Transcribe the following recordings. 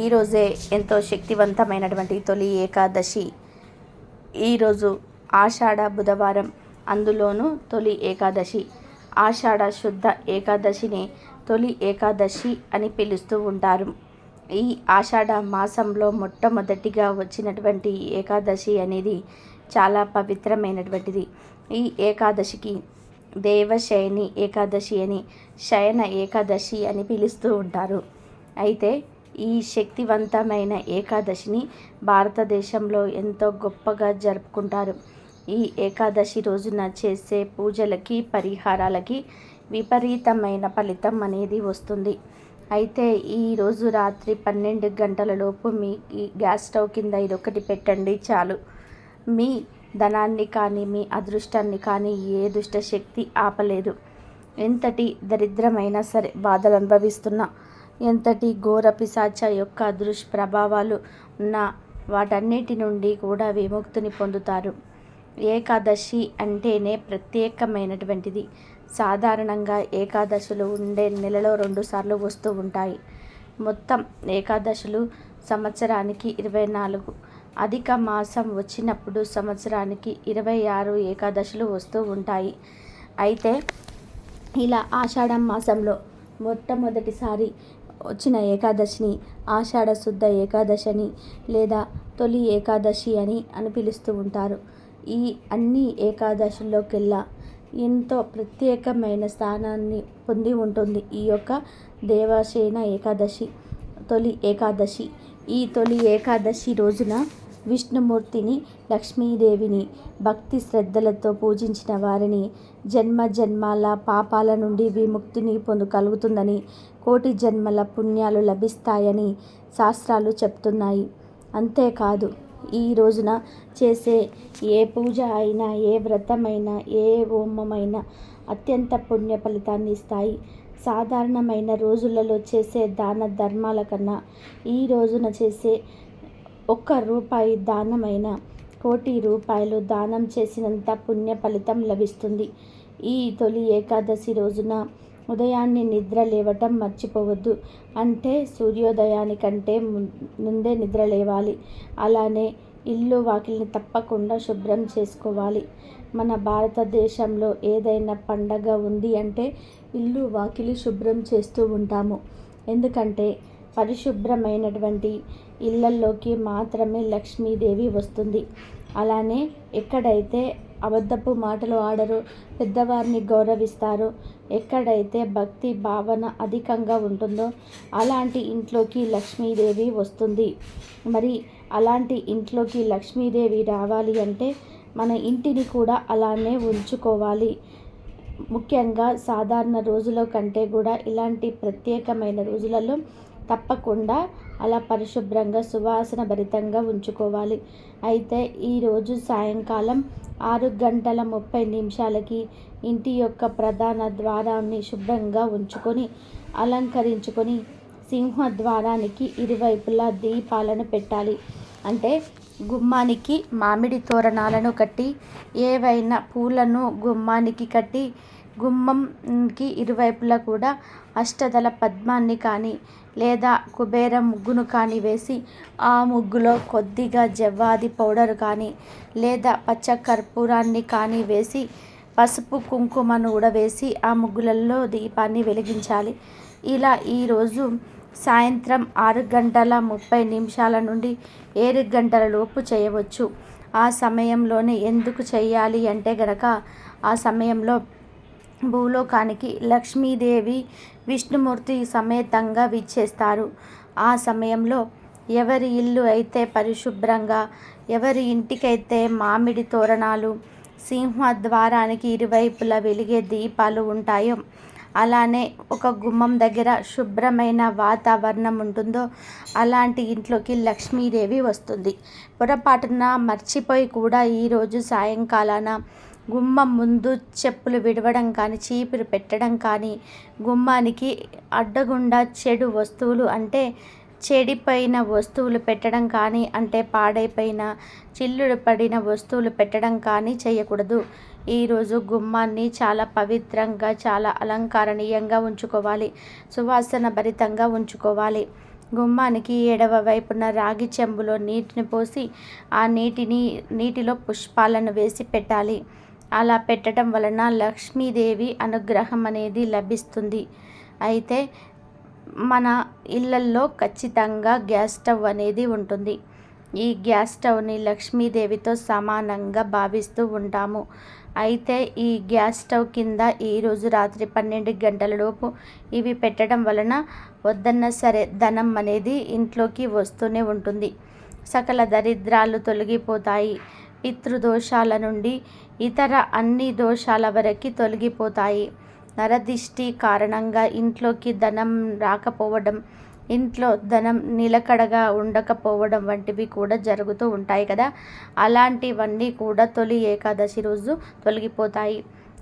ఈరోజే ఎంతో శక్తివంతమైనటువంటి తొలి ఏకాదశి. ఈరోజు ఆషాఢ బుధవారం అందులోనూ తొలి ఏకాదశి. ఆషాఢ శుద్ధ ఏకాదశిని తొలి ఏకాదశి అని పిలుస్తూ ఉంటారు. ఈ ఆషాఢ మాసంలో మొట్టమొదటిగా వచ్చినటువంటి ఏకాదశి అనేది చాలా పవిత్రమైనటువంటిది. ఈ ఏకాదశికి దేవశయని ఏకాదశి అని శయన ఏకాదశి అని పిలుస్తూ ఉంటారు. అయితే ఈ శక్తివంతమైన ఏకాదశిని భారతదేశంలో ఎంతో గొప్పగా జరుపుకుంటారు. ఈ ఏకాదశి రోజున చేసే పూజలకి పరిహారాలకి విపరీతమైన ఫలితం అనేది వస్తుంది. అయితే ఈరోజు రాత్రి పన్నెండు గంటల లోపు మీ ఈ గ్యాస్ స్టవ్ కింద ఇదొకటి పెట్టండి చాలు. మీ ధనాన్ని కానీ మీ అదృష్టాన్ని కానీ ఏ దుష్టశక్తి ఆపలేదు. ఎంతటి దరిద్రమైన సరే బాధలు అనుభవిస్తున్నా ఎంతటి ఘోర పిశాచ యొక్క దుష్ప్రభావాలు ఉన్న వాటన్నిటి నుండి కూడా విముక్తిని పొందుతారు. ఏకాదశి అంటేనే ప్రత్యేకమైనటువంటిది. సాధారణంగా ఏకాదశులు ఉండే నెలలో రెండుసార్లు వస్తూ ఉంటాయి. మొత్తం ఏకాదశులు సంవత్సరానికి ఇరవై నాలుగు. అధిక మాసం వచ్చినప్పుడు సంవత్సరానికి ఇరవై ఆరు ఏకాదశులు వస్తూ ఉంటాయి. అయితే ఇలా ఆషాఢం మాసంలో మొట్టమొదటిసారి వచ్చిన ఏకాదశిని ఆషాఢ శుద్ధ ఏకాదశిని లేదా తొలి ఏకాదశి అని అని పిలుస్తూ ఉంటారు. ఈ అన్ని ఏకాదశుల్లోకెల్లా ఎంతో ప్రత్యేకమైన స్థానాన్ని పొంది ఉంటుంది ఈ యొక్క దేవసేన ఏకాదశి తొలి ఏకాదశి. ఈ తొలి ఏకాదశి రోజున విష్ణుమూర్తిని లక్ష్మీదేవిని భక్తి శ్రద్ధలతో పూజించిన వారిని జన్మ జన్మాల పాపాల నుండి విముక్తిని పొందు కలుగుతుందని కోటి జన్మల పుణ్యాలు లభిస్తాయని శాస్త్రాలు చెప్తున్నాయి. అంతేకాదు ఈ రోజున చేసే ఏ పూజ అయినా ఏ వ్రతమైనా ఏ హోమమైనా అత్యంత పుణ్య ఫలితాన్ని ఇస్తాయి. సాధారణమైన రోజులలో చేసే దాన ధర్మాల కన్నా ఈ రోజున చేసే ఒక్క రూపాయి దానమైన కోటి రూపాయలు దానం చేసినంత పుణ్య ఫలితం లభిస్తుంది. ఈ తొలి ఏకాదశి రోజున ఉదయాన్నే నిద్ర లేవటం మర్చిపోవద్దు. అంటే సూర్యోదయానికంటే ముందే నిద్ర లేవాలి. అలానే ఇల్లు వాకిలిని తప్పకుండా శుభ్రం చేసుకోవాలి. మన భారతదేశంలో ఏదైనా పండగ ఉంది అంటే ఇల్లు వాకిలి శుభ్రం చేస్తూ ఉంటాము. ఎందుకంటే పరిశుభ్రమైనటువంటి ఇళ్ళల్లోకి మాత్రమే లక్ష్మీదేవి వస్తుంది. అలానే ఎక్కడైతే అబద్ధపు మాటలు ఆడరు పెద్దవారిని గౌరవిస్తారు ఎక్కడైతే భక్తి భావన అధికంగా ఉంటుందో అలాంటి ఇంట్లోకి లక్ష్మీదేవి వస్తుంది. మరి అలాంటి ఇంట్లోకి లక్ష్మీదేవి రావాలి అంటే మన ఇంటిని కూడా అలానే ఉంచుకోవాలి. ముఖ్యంగా సాధారణ రోజుల కంటే కూడా ఇలాంటి ప్రత్యేకమైన రోజులలో తప్పకుండా అలా పరిశుభ్రంగా సువాసన భరితంగా ఉంచుకోవాలి. అయితే ఈరోజు సాయంకాలం ఆరు గంటల ముప్పై నిమిషాలకి ఇంటి యొక్క ప్రధాన ద్వారాన్ని శుభ్రంగా ఉంచుకొని అలంకరించుకొని సింహ ద్వారానికి ఇరువైపులా దీపాలను పెట్టాలి. అంటే గుమ్మానికి మామిడి తోరణాలను కట్టి ఏవైనా పూలను గుమ్మానికి కట్టి గుమ్మంకి ఇరువైపులా కూడా అష్టదళ పద్మాన్ని కానీ లేదా కుబేర ముగ్గును కానీ వేసి ఆ ముగ్గులో కొద్దిగా జవ్వాది పౌడర్ కానీ లేదా పచ్చ కర్పూరాన్ని కానీ వేసి పసుపు కుంకుమను కూడా వేసి ఆ ముగ్గులలో దీపాన్ని వెలిగించాలి. ఇలా ఈరోజు సాయంత్రం ఆరు గంటల ముప్పై నిమిషాల నుండి ఏడు గంటల లోపు చేయవచ్చు. ఆ సమయంలోనే ఎందుకు చేయాలి అంటే గనక ఆ సమయంలో భూలోకానికి లక్ష్మీదేవి విష్ణుమూర్తి సమేతంగా విచ్చేస్తారు. ఆ సమయంలో ఎవరి ఇల్లు అయితే పరిశుభ్రంగా ఎవరి ఇంటికైతే మామిడి తోరణాలు సింహద్వారానికి ఇరువైపులా వెలిగే దీపాలు ఉంటాయో అలానే ఒక గుమ్మం దగ్గర శుభ్రమైన వాతావరణం ఉంటుందో అలాంటి ఇంట్లోకి లక్ష్మీదేవి వస్తుంది. పొరపాటున మర్చిపోయి కూడా ఈరోజు సాయంకాలాన గుమ్మం ముందు చెప్పులు విడవడం కానీ చీపురు పెట్టడం కానీ గుమ్మానికి అడ్డగుండా చెడు వస్తువులు అంటే చెడిపోయిన వస్తువులు పెట్టడం కానీ అంటే పాడైపోయిన చిల్లుడు పడిన వస్తువులు పెట్టడం కానీ చేయకూడదు. ఈరోజు గుమ్మాన్ని చాలా పవిత్రంగా చాలా అలంకరణీయంగా ఉంచుకోవాలి. సువాసన భరితంగా ఉంచుకోవాలి. గుమ్మానికి ఎడవ వైపున రాగి చెంబులో నీటిని పోసి ఆ నీటిని నీటిలో పుష్పాలను వేసి పెట్టాలి. అలా పెట్టడం వలన లక్ష్మీదేవి అనుగ్రహం అనేది లభిస్తుంది. అయితే మన ఇళ్ళల్లో ఖచ్చితంగా గ్యాస్ స్టవ్ అనేది ఉంటుంది. ఈ గ్యాస్ స్టవ్ని లక్ష్మీదేవితో సమానంగా భావిస్తూ ఉంటాము. అయితే ఈ గ్యాస్ స్టవ్ కింద ఈరోజు రాత్రి పన్నెండు గంటల లోపు ఇవి పెట్టడం వలన వద్దన్నా సరే ధనం అనేది ఇంట్లోకి వస్తూనే ఉంటుంది. సకల దరిద్రాలు తొలగిపోతాయి. పితృదోషాల నుండి ఇతర అన్ని దోషాల వరకు తొలగిపోతాయి. నరదిష్టి కారణంగా ఇంట్లోకి ధనం రాకపోవడం ఇంట్లో ధనం నిలకడగా ఉండకపోవడం వంటివి కూడా జరుగుతూ ఉంటాయి కదా. అలాంటివన్నీ కూడా తొలి ఏకాదశి రోజు తొలగిపోతాయి.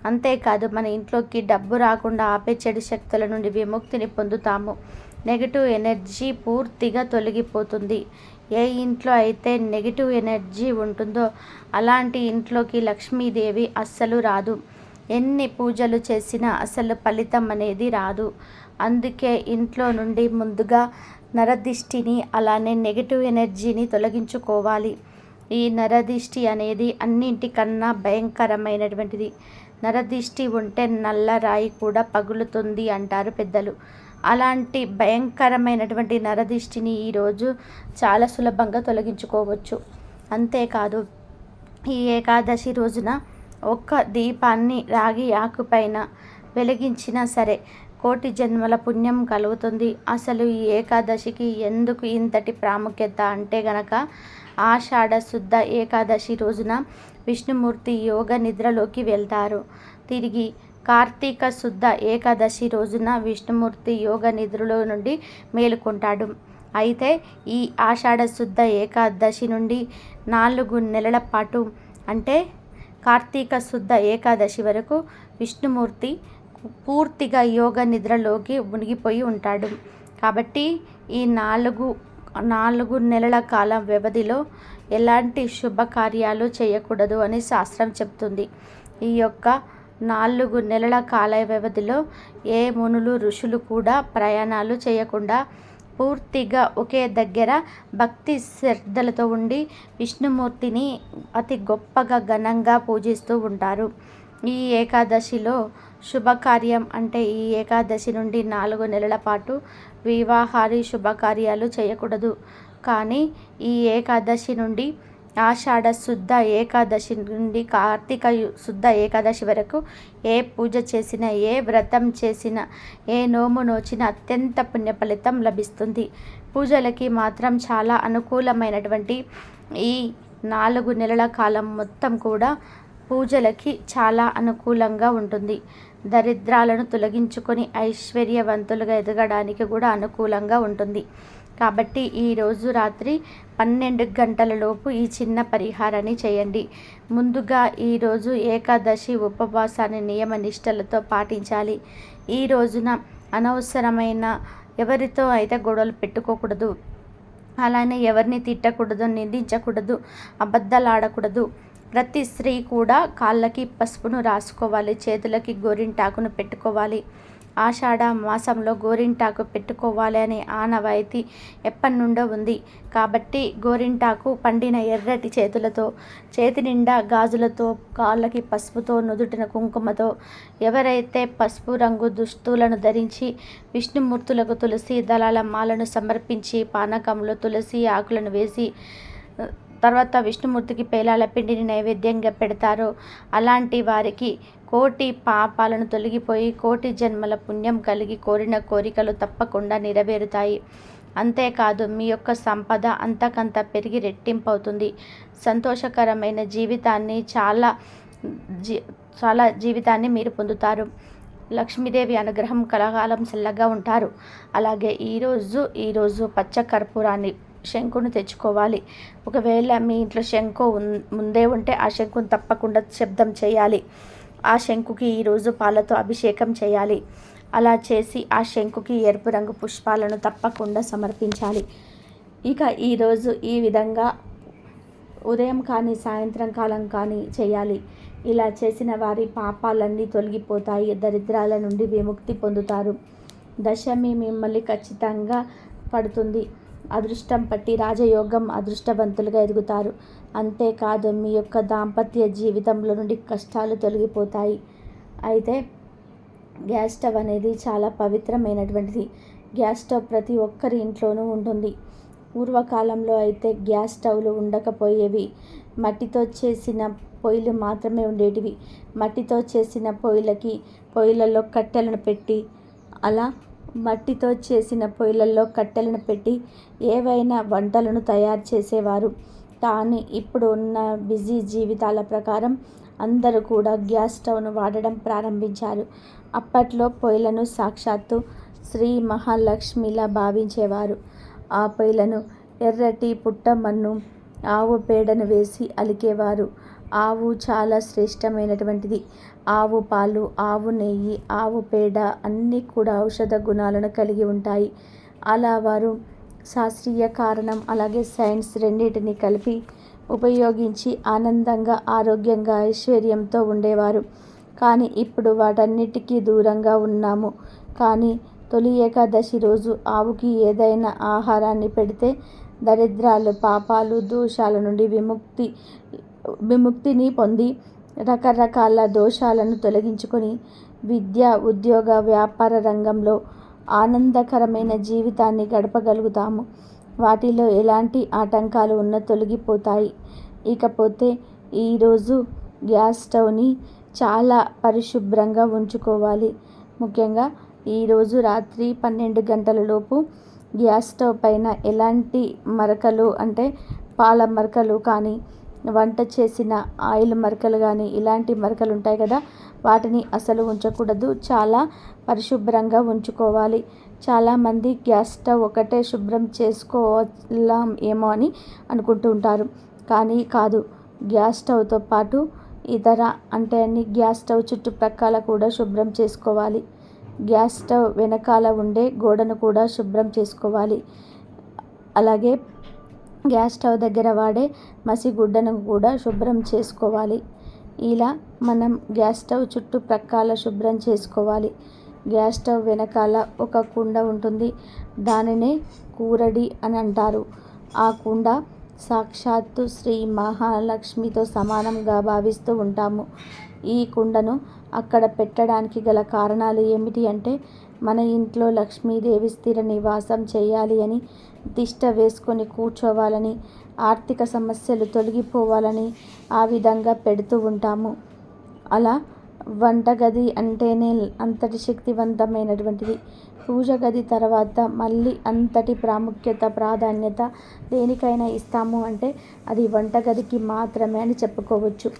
అంతేకాదు మన ఇంట్లోకి డబ్బు రాకుండా ఆపే చెడు శక్తుల నుండి విముక్తిని పొందుతాము. నెగిటివ్ ఎనర్జీ పూర్తిగా తొలగిపోతుంది. ఏ ఇంట్లో అయితే నెగిటివ్ ఎనర్జీ ఉంటుందో అలాంటి ఇంట్లోకి లక్ష్మీదేవి అస్సలు రాదు. ఎన్ని పూజలు చేసినా అసలు ఫలితం అనేది రాదు. అందుకే ఇంట్లో నుండి ముందుగా నరదిష్టిని అలానే నెగిటివ్ ఎనర్జీని తొలగించుకోవాలి. ఈ నరదిష్టి అనేది అన్నింటికన్నా భయంకరమైనటువంటిది. నరదిష్టి ఉంటే నల్ల రాయి కూడా పగులుతుంది అంటారు పెద్దలు. అలాంటి భయంకరమైనటువంటి నరదిష్టిని ఈరోజు చాలా సులభంగా తొలగించుకోవచ్చు. అంతేకాదు ఈ ఏకాదశి రోజున ఒక్క దీపాన్ని రాగి ఆకుపైన వెలిగించినా సరే కోటి జన్మల పుణ్యం కలుగుతుంది. అసలు ఈ ఏకాదశికి ఎందుకు ఇంతటి ప్రాముఖ్యత అంటే గనక ఆషాఢ శుద్ధ ఏకాదశి రోజున విష్ణుమూర్తి యోగ నిద్రలోకి వెళ్తారు. తిరిగి కార్తీక శుద్ధ ఏకాదశి రోజున విష్ణుమూర్తి యోగ నిద్రలో నుండి మేలుకుంటాడు. అయితే ఈ ఆషాఢ శుద్ధ ఏకాదశి నుండి నాలుగు నెలల పాటు అంటే కార్తీక శుద్ధ ఏకాదశి వరకు విష్ణుమూర్తి పూర్తిగా యోగ నిద్రలోకి మునిగిపోయి ఉంటాడు. కాబట్టి ఈ నాలుగు నాలుగు నెలల కాలం వ్యవధిలో ఎలాంటి శుభకార్యాలు చేయకూడదు అని శాస్త్రం చెప్తుంది. ఈ యొక్క నాలుగు నెలల కాల వ్యవధిలో ఏ మునులు ఋషులు కూడా ప్రయాణాలు చేయకుండా పూర్తిగా ఒకే దగ్గర భక్తి శ్రద్ధలతో ఉండి విష్ణుమూర్తిని అతి గొప్పగా ఘనంగా పూజిస్తూ ఉంటారు. ఈ ఏకాదశిలో శుభకార్యం అంటే ఈ ఏకాదశి నుండి నాలుగు నెలల పాటు వివాహాది శుభకార్యాలు చేయకూడదు. కానీ ఈ ఏకాదశి నుండి ఆషాఢ శుద్ధ ఏకాదశి నుండి కార్తీక శుద్ధ ఏకాదశి వరకు ఏ పూజ చేసినా ఏ వ్రతం చేసినా ఏ నోము నోచిన అత్యంత పుణ్య ఫలితం లభిస్తుంది. పూజలకి మాత్రం చాలా అనుకూలమైనటువంటి ఈ నాలుగు నెలల కాలం మొత్తం కూడా పూజలకి చాలా అనుకూలంగా ఉంటుంది. దరిద్రాలను తొలగించుకొని ఐశ్వర్యవంతులుగా ఎదగడానికి కూడా అనుకూలంగా ఉంటుంది. కాబట్టి ఈరోజు రాత్రి పన్నెండు గంటల లోపు ఈ చిన్న పరిహారాన్ని చేయండి. ముందుగా ఈరోజు ఏకాదశి ఉపవాసాన్ని నియమ నిష్టలతో పాటించాలి. ఈ రోజున అనవసరమైన ఎవరితో అయితే గొడవలు పెట్టుకోకూడదు అలానే ఎవరిని తిట్టకూడదు నిందించకూడదు అబద్ధాలు ఆడకూడదు ప్రతి స్త్రీ కూడా కాళ్ళకి పసుపును రాసుకోవాలి చేతులకి గోరింటాకును పెట్టుకోవాలి. ఆషాఢ మాసంలో గోరింటాకు పెట్టుకోవాలి అనే ఆనవాయితీ ఎప్పటి నుండో ఉంది. కాబట్టి గోరింటాకు పండిన ఎర్రటి చేతులతో చేతి నిండా గాజులతో కాళ్ళకి పసుపుతో నుదుటిన కుంకుమతో ఎవరైతే పసుపు రంగు దుస్తులను ధరించి విష్ణుమూర్తులకు తులసి దళాల మాలను సమర్పించి పానకంలో తులసి ఆకులను వేసి తర్వాత విష్ణుమూర్తికి పేలాల పిండిని నైవేద్యంగా పెడతారో. అలాంటి వారికి కోటి పాపాలను తొలగిపోయి కోటి జన్మల పుణ్యం కలిగి కోరిన కోరికలు తప్పకుండా నెరవేరుతాయి. అంతేకాదు మీ యొక్క సంపద అంతకంత పెరిగి రెట్టింపవుతుంది. సంతోషకరమైన జీవితాన్ని చాలా జీ చాలా జీవితాన్ని మీరు పొందుతారు. లక్ష్మీదేవి అనుగ్రహం కలకాలం చల్లగా ఉంటారు. అలాగే ఈరోజు ఈరోజు పచ్చ కర్పూరాన్ని శంకును తెచ్చుకోవాలి. ఒకవేళ మీ ఇంట్లో శంకు ముందే ఉంటే ఆ శంకును తప్పకుండా శబ్దం చేయాలి. ఆ శంకుకి ఈరోజు పాలతో అభిషేకం చేయాలి. అలా చేసి ఆ శంకుకి ఎరుపు రంగు పుష్పాలను తప్పకుండా సమర్పించాలి. ఇక ఈరోజు ఈ విధంగా ఉదయం కానీ సాయంత్రం కాలం కానీ చేయాలి. ఇలా చేసిన వారి పాపాలన్నీ తొలగిపోతాయి. దరిద్రాల నుండి విముక్తి పొందుతారు. దశమి మిమ్మల్ని ఖచ్చితంగా పడుతుంది. అదృష్టం పట్టి రాజయోగం అదృష్టవంతులుగా ఎదుగుతారు. అంతేకాదు మీ యొక్క దాంపత్య జీవితంలో నుండి కష్టాలు తొలగిపోతాయి. అయితే గ్యాస్ స్టవ్ అనేది చాలా పవిత్రమైనటువంటిది. గ్యాస్ స్టవ్ ప్రతి ఒక్కరి ఇంట్లోనూ ఉంటుంది. పూర్వకాలంలో అయితే గ్యాస్ స్టవ్లు ఉండకపోయేవి. మట్టితో చేసిన పొయ్యిలు మాత్రమే ఉండేటివి. మట్టితో చేసిన పొయ్యిలకి పొయ్యిలలో కట్టెలను పెట్టి అలా మట్టితో చేసిన పొయ్యిలలో కట్టెలను పెట్టి ఏవైనా వంటలను తయారు చేసేవారు. కానీ ఇప్పుడు ఉన్న బిజీ జీవితాల ప్రకారం అందరూ కూడా గ్యాస్ స్టవ్ను వాడడం ప్రారంభించారు. అప్పట్లో పొయ్యిలను సాక్షాత్తు శ్రీ మహాలక్ష్మిలా భావించేవారు. ఆ పొయ్యిలను ఎర్రటి పుట్టమన్ను ఆవు పేడను వేసి అలికేవారు. ఆవు చాలా శ్రేష్టమైనటువంటిది. ఆవు పాలు ఆవు నెయ్యి ఆవు పేడ అన్నీ కూడా ఔషధ గుణాలను కలిగి ఉంటాయి. అలా వారు శాస్త్రీయ కారణం అలాగే సైన్స్ రెండింటిని కలిపి ఉపయోగించి ఆనందంగా ఆరోగ్యంగా ఐశ్వర్యంతో ఉండేవారు. కానీ ఇప్పుడు వాటన్నిటికీ దూరంగా ఉన్నాము. కానీ తొలి ఏకాదశి రోజు ఆవుకి ఏదైనా ఆహారాన్ని పెడితే దరిద్రాలు పాపాలు దోషాల నుండి విముక్తి విముక్తిని పొంది రకరకాల దోషాలను తొలగించుకొని విద్య ఉద్యోగ వ్యాపార రంగంలో ఆనందకరమైన జీవితాన్ని గడపగలుగుతాము. వాటిలో ఎలాంటి ఆటంకాలు ఉన్న తొలగిపోతాయి. ఇకపోతే ఈరోజు గ్యాస్ స్టవ్ని చాలా పరిశుభ్రంగా ఉంచుకోవాలి. ముఖ్యంగా ఈరోజు రాత్రి పన్నెండు గంటల లోపు గ్యాస్ స్టవ్ పైన ఎలాంటి మరకలు అంటే పాల మరకలు కానీ వంట చేసిన ఆయిల్ మరకలు కానీ ఇలాంటి మరకలు ఉంటాయి కదా వాటిని అసలు ఉంచకూడదు. చాలా పరిశుభ్రంగా ఉంచుకోవాలి. చాలామంది గ్యాస్ స్టవ్ ఒకటే శుభ్రం చేసుకోవాలం ఏమో అని అనుకుంటూ ఉంటారు. కానీ కాదు గ్యాస్ స్టవ్తో పాటు ఇతర అంటే అన్ని గ్యాస్ స్టవ్ చుట్టుప్రక్కల కూడా శుభ్రం చేసుకోవాలి. గ్యాస్ స్టవ్ వెనకాల ఉండే గోడను కూడా శుభ్రం చేసుకోవాలి. అలాగే గ్యాస్ స్టవ్ దగ్గర వాడే మసిగుడ్డను కూడా శుభ్రం చేసుకోవాలి. ఇలా మనం గ్యాస్ స్టవ్ చుట్టుప్రక్కల శుభ్రం చేసుకోవాలి. గ్యాస్ స్టవ్ వెనకాల ఒక కుండ ఉంటుంది. దానినే కూరడి అని అంటారు. ఆ కుండ సాక్షాత్తు శ్రీ మహాలక్ష్మితో సమానంగా భావిస్తూ ఉంటాము. ఈ కుండను అక్కడ పెట్టడానికి గల కారణాలు ఏమిటి అంటే మన ఇంట్లో లక్ష్మీదేవి స్థిర నివాసం చేయాలి అని తిష్ట వేసుకొని కూర్చోవాలని ఆర్థిక సమస్యలు తొలగిపోవాలని ఆ విధంగా పెడుతూ ఉంటాము. అలా వంటగది అంటేనే అంతటి శక్తివంతమైనటువంటిది. పూజ గది తర్వాత మళ్ళీ అంతటి ప్రాముఖ్యత ప్రాధాన్యత దేనికైనా ఇస్తాము అంటే అది వంటగదికి మాత్రమే అని చెప్పుకోవచ్చు.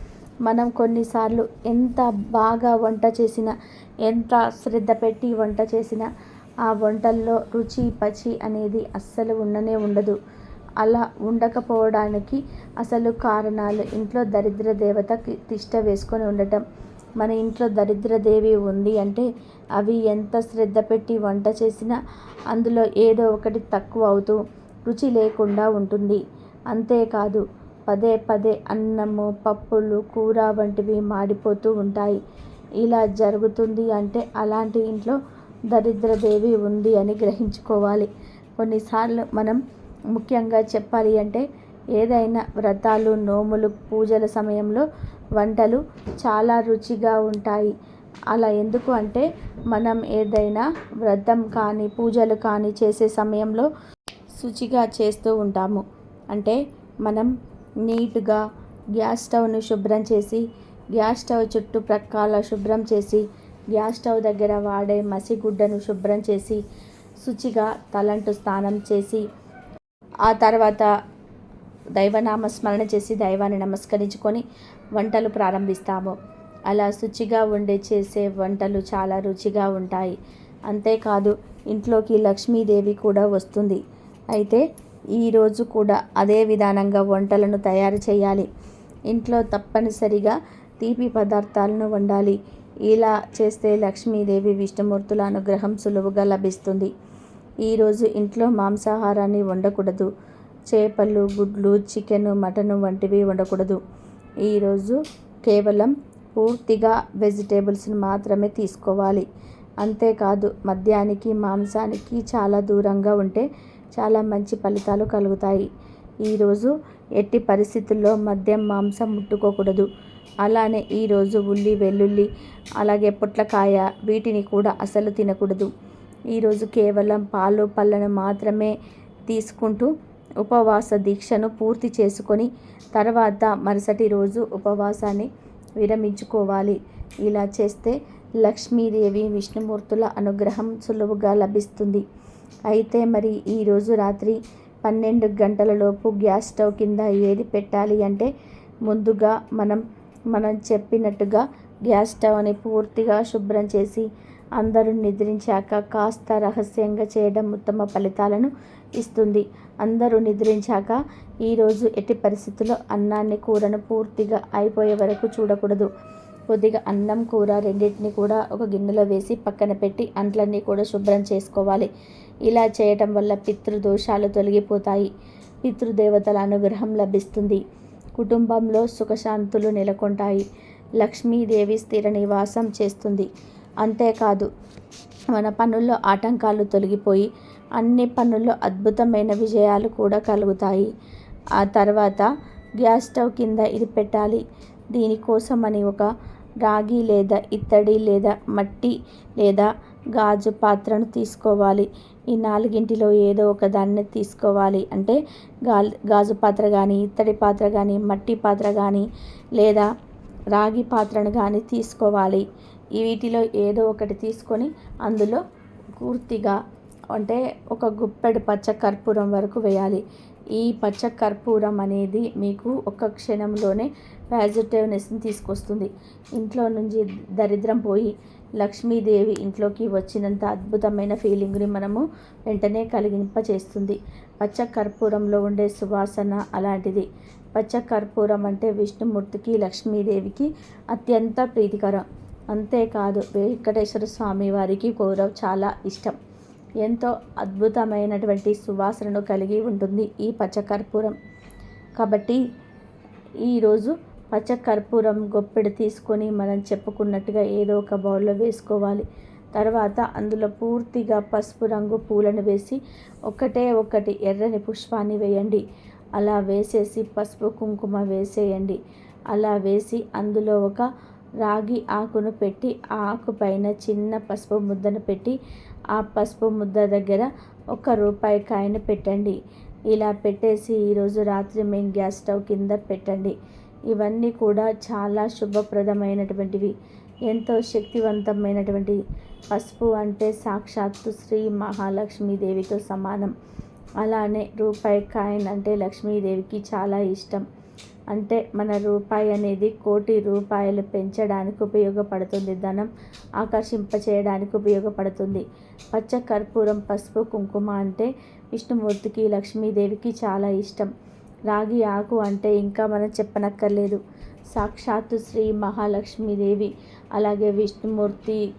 మనం కొన్నిసార్లు ఎంత బాగా వంట చేసినా ఎంత శ్రద్ధ పెట్టి వంట చేసినా ఆ వంటల్లో రుచి పచి అనేది అస్సలు ఉండనే ఉండదు. అలా ఉండకపోవడానికి అసలు కారణాలు ఇంట్లో దరిద్ర దేవతకి తిష్ట వేసుకొని ఉండటం. మన ఇంట్లో దరిద్రదేవి ఉంది అంటే అవి ఎంత శ్రద్ధ పెట్టి వంట చేసినా అందులో ఏదో ఒకటి తక్కువ అవుతూ రుచి లేకుండా ఉంటుంది. అంతేకాదు పదే పదే అన్నము పప్పులు కూర వంటివి మాడిపోతూ ఉంటాయి. ఇలా జరుగుతుంది అంటే అలాంటి ఇంట్లో దరిద్రదేవి ఉంది అని గ్రహించుకోవాలి. కొన్నిసార్లు మనం ముఖ్యంగా చెప్పాలి అంటే ఏదైనా వ్రతాలు నోములు పూజల సమయంలో వంటలు చాలా రుచిగా ఉంటాయి. అలా ఎందుకు అంటే మనం ఏదైనా వ్రతం కానీ పూజలు కానీ చేసే సమయంలో శుచిగా చేస్తూ ఉంటాము. అంటే మనం నీట్గా గ్యాస్ స్టవ్ను శుభ్రం చేసి గ్యాస్ స్టవ్ చుట్టుప్రక్కల శుభ్రం చేసి గ్యాస్ స్టవ్ దగ్గర వాడే మసిగుడ్డను శుభ్రం చేసి శుచిగా తలంటు స్నానం చేసి ఆ తర్వాత దైవనామ స్మరణ చేసి దైవాన్ని నమస్కరించుకొని వంటలు ప్రారంభిస్తాము. అలా శుచిగా ఉండే చేసే వంటలు చాలా రుచిగా ఉంటాయి. అంతేకాదు ఇంట్లోకి లక్ష్మీదేవి కూడా వస్తుంది. అయితే ఈరోజు కూడా అదే విధానంగా వంటలను తయారు చేయాలి. ఇంట్లో తప్పనిసరిగా తీపి పదార్థాలను వండాలి. ఇలా చేస్తే లక్ష్మీదేవి విష్ణుమూర్తుల అనుగ్రహం సులువుగా లభిస్తుంది. ఈరోజు ఇంట్లో మాంసాహారాన్ని వండకూడదు. చేపలు గుడ్లు చికెన్ మటన్ వంటివి వండకూడదు. ఈరోజు కేవలం పూర్తిగా వెజిటేబుల్స్ని మాత్రమే తీసుకోవాలి. అంతేకాదు మద్యానికి మాంసానికి చాలా దూరంగా ఉంటే చాలా మంచి ఫలితాలు కలుగుతాయి. ఈరోజు ఎట్టి పరిస్థితుల్లో మద్యం మాంసం ముట్టుకోకూడదు. అలానే ఈరోజు ఉల్లి వెల్లుల్లి అలాగే పొట్లకాయ వీటిని కూడా అసలు తినకూడదు. ఈరోజు కేవలం పాలు పళ్ళను మాత్రమే తీసుకుంటూ ఉపవాస దీక్షను పూర్తి చేసుకొని తర్వాత మరుసటి రోజు ఉపవాసాన్ని విరమించుకోవాలి. ఇలా చేస్తే లక్ష్మీదేవి విష్ణుమూర్తుల అనుగ్రహం సులువుగా లభిస్తుంది. అయితే మరి ఈరోజు రాత్రి పన్నెండు గంటలలోపు గ్యాస్ స్టవ్ కింద ఏది పెట్టాలి అంటే ముందుగా మనం మనం చెప్పినట్టుగా గ్యాస్ స్టవ్ని పూర్తిగా శుభ్రం చేసి అందరూ నిద్రించాక కాస్త రహస్యంగా చేయడం ఉత్తమ ఫలితాలను ఇస్తుంది. అందరూ నిద్రించాక ఈరోజు ఎట్టి పరిస్థితుల్లో అన్నాన్ని కూరను పూర్తిగా అయిపోయే వరకు చూడకూడదు. కొద్దిగా అన్నం కూర రెండింటిని కూడా ఒక గిన్నెలో వేసి పక్కన పెట్టి అంట్లన్నీ కూడా శుభ్రం చేసుకోవాలి. ఇలా చేయటం వల్ల పితృదోషాలు తొలగిపోతాయి. పితృదేవతల అనుగ్రహం లభిస్తుంది. కుటుంబంలో సుఖశాంతులు నెలకొంటాయి. లక్ష్మీదేవి స్థిర నివాసం చేస్తుంది. అంతేకాదు మన పనుల్లో ఆటంకాలు తొలగిపోయి అన్ని పనుల్లో అద్భుతమైన విజయాలు కూడా కలుగుతాయి. ఆ తర్వాత గ్యాస్ స్టవ్ కింద ఇది పెట్టాలి. దీనికోసమని ఒక రాగి లేదా ఇత్తడి లేదా మట్టి లేదా గాజు పాత్రను తీసుకోవాలి. ఈ నాలుగింటిలో ఏదో ఒక దాన్ని తీసుకోవాలి. అంటే గా గాజు పాత్ర కానీ ఇత్తడి పాత్ర కానీ మట్టి పాత్ర కానీ లేదా రాగి పాత్రను కానీ తీసుకోవాలి. వీటిలో ఏదో ఒకటి తీసుకొని అందులో పూర్తిగా అంటే ఒక గుప్పెడు పచ్చ కర్పూరం వరకు వేయాలి. ఈ పచ్చ కర్పూరం అనేది మీకు ఒక క్షణంలోనే పాజిటివ్నెస్ని తీసుకొస్తుంది. ఇంట్లో నుంచి దరిద్రం పోయి లక్ష్మీదేవి ఇంట్లోకి వచ్చినంత అద్భుతమైన ఫీలింగ్ని మనము వెంటనే కలిగింపచేస్తుంది. పచ్చ కర్పూరంలో ఉండే సువాసన అలాంటిది. పచ్చ కర్పూరం అంటే విష్ణుమూర్తికి లక్ష్మీదేవికి అత్యంత ప్రీతికరం. అంతేకాదు వెంకటేశ్వర స్వామి వారికి కూర చాలా ఇష్టం. ఎంతో అద్భుతమైనటువంటి సువాసనను కలిగి ఉంటుంది ఈ పచ్చకర్పూరం. కాబట్టి ఈరోజు పచ్చకర్పూరం గొప్పెడు తీసుకొని మనం చెప్పుకున్నట్టుగా ఏదో ఒక బౌల్లో వేసుకోవాలి. తర్వాత అందులో పూర్తిగా పసుపు రంగు పూలను వేసి ఒకటే ఒకటి ఎర్రని పుష్పాన్ని వేయండి. అలా వేసేసి పసుపు కుంకుమ వేసేయండి. అలా వేసి అందులో ఒక రాగి ఆకును పెట్టి ఆ ఆకు పైన చిన్న పసుపు ముద్దను పెట్టి ఆ పసుపు ముద్ద దగ్గర ఒక రూపాయి కాయను పెట్టండి. ఇలా పెట్టేసి ఈరోజు రాత్రి మేము గ్యాస్ స్టవ్ కింద పెట్టండి. ఇవన్నీ కూడా చాలా శుభప్రదమైనటువంటివి. ఎంతో శక్తివంతమైనటువంటి పసుపు అంటే సాక్షాత్తు శ్రీ మహాలక్ష్మీదేవితో సమానం. అలానే రూపాయి కాయిన్ అంటే లక్ష్మీదేవికి చాలా ఇష్టం. అంటే మన రూపాయి అనేది కోటి రూపాయలు పెంచడానికి ఉపయోగపడుతుంది. ధనం ఆకర్షింప చేయడానికి ఉపయోగపడుతుంది. పచ్చ కర్పూరం పసుపు కుంకుమ అంటే విష్ణుమూర్తికి లక్ష్మీదేవికి చాలా ఇష్టం. రాగి ఆకు అంటే ఇంకా మనం చెప్పనక్కర్లేదు. సాక్షాత్తు శ్రీ మహాలక్ష్మీదేవి అలాగే విష్ణుమూర్తి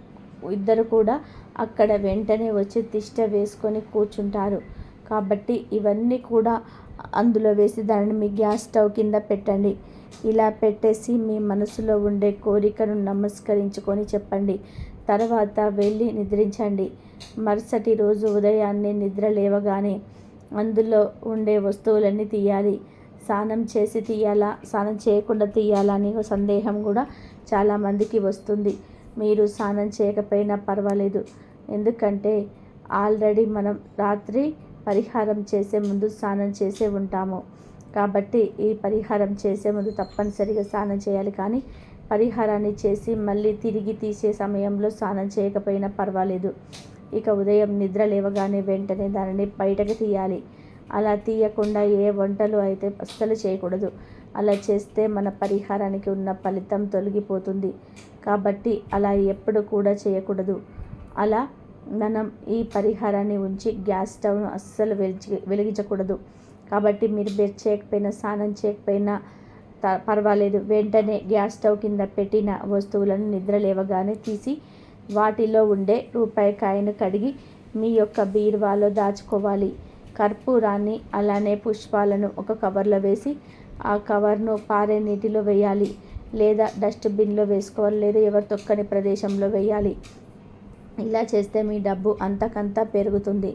ఇద్దరు కూడా అక్కడ వెంటనే వచ్చి తిష్ట వేసుకొని కూర్చుంటారు. కాబట్టి ఇవన్నీ కూడా అందులో వేసి దానిని మీ గ్యాస్ స్టవ్ కింద పెట్టండి. ఇలా పెట్టేసి మీ మనసులో ఉండే కోరికను నమస్కరించుకొని చెప్పండి. తర్వాత వెళ్ళి నిద్రించండి. మరుసటి రోజు ఉదయాన్నే నిద్ర లేవగానే అందులో ఉండే వస్తువులన్నీ తీయాలి. స్నానం చేసి తీయాలా? స్నానం చేయకుండా తీయాలా అనే సందేహం కూడా చాలామందికి వస్తుంది. మీరు స్నానం చేయకపోయినా పర్వాలేదు. ఎందుకంటే ఆల్రెడీ మనం రాత్రి పరిహారం చేసే ముందు స్నానం చేసే ఉంటాము. కాబట్టి ఈ పరిహారం చేసే ముందు తప్పనిసరిగా స్నానం చేయాలి. కానీ పరిహారాన్ని చేసి మళ్ళీ తిరిగి తీసే సమయంలో స్నానం చేయకపోయినా పర్వాలేదు. ఇక ఉదయం నిద్ర లేవగానే వెంటనే దానిని బయటకు తీయాలి. అలా తీయకుండా ఏ వంటలు అయితే అస్సలు చేయకూడదు. అలా చేస్తే మన పరిహారానికి ఉన్న ఫలితం తొలగిపోతుంది. కాబట్టి అలా ఎప్పుడు కూడా చేయకూడదు. అలా మనం ఈ పరిహారాన్ని ఉంచి గ్యాస్ స్టవ్ను అస్సలు వెలిచి వెలిగించకూడదు. కాబట్టి మీరు బెడ్ చేయకపోయినా స్నానం చేయకపోయినా పర్వాలేదు. వెంటనే గ్యాస్ స్టవ్ కింద పెట్టిన వస్తువులను నిద్ర లేవగానే తీసి వాటిలో ఉండే రూపాయి కాయను కడిగి మీ యొక్క బీరువాలో దాచుకోవాలి. కర్పూరాన్ని అలానే పుష్పాలను ఒక కవర్లో వేసి ఆ కవర్ను పారే నీటిలో వేయాలి లేదా డస్ట్బిన్లో వేసుకోవాలి లేదా ఎవరు తొక్కని ప్రదేశంలో వేయాలి. ఇలా చేస్తే మీ డబ్బు అంతకంతా పెరుగుతుంది.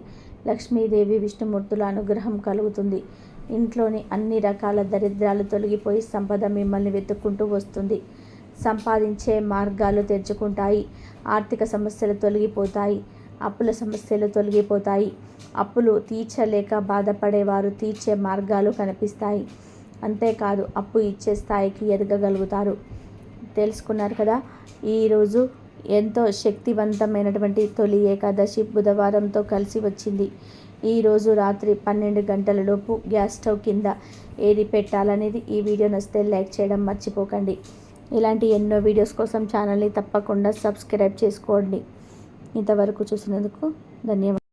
లక్ష్మీదేవి విష్ణుమూర్తుల అనుగ్రహం కలుగుతుంది. ఇంట్లోని అన్ని రకాల దరిద్రాలు తొలగిపోయి సంపద మిమ్మల్ని వెతుక్కుంటూ వస్తుంది. సంపాదించే మార్గాలు తెరుచుకుంటాయి. ఆర్థిక సమస్యలు తొలగిపోతాయి. అప్పుల సమస్యలు తొలగిపోతాయి. అప్పులు తీర్చలేక బాధపడేవారు తీర్చే మార్గాలు కనిపిస్తాయి. అంతేకాదు అప్పు ఇచ్చే స్థాయికి ఎదగగలుగుతారు. తెలుసుకున్నారు కదా? ఈరోజు ఎంతో శక్తివంతమైనటువంటి తొలి ఏకాదశి బుధవారంతో కలిసి వచ్చింది. ఈరోజు రాత్రి పన్నెండు గంటలలోపు గ్యాస్ స్టవ్ కింద ఏది పెట్టాలనేది ఈ వీడియో నచ్చితే లైక్ చేయడం మర్చిపోకండి. ఇలాంటి ఎన్నో వీడియోస్ కోసం ఛానల్ని తప్పకుండా సబ్స్క్రైబ్ చేసుకోండి. ఇంతవరకు చూసినందుకు ధన్యవాదాలు.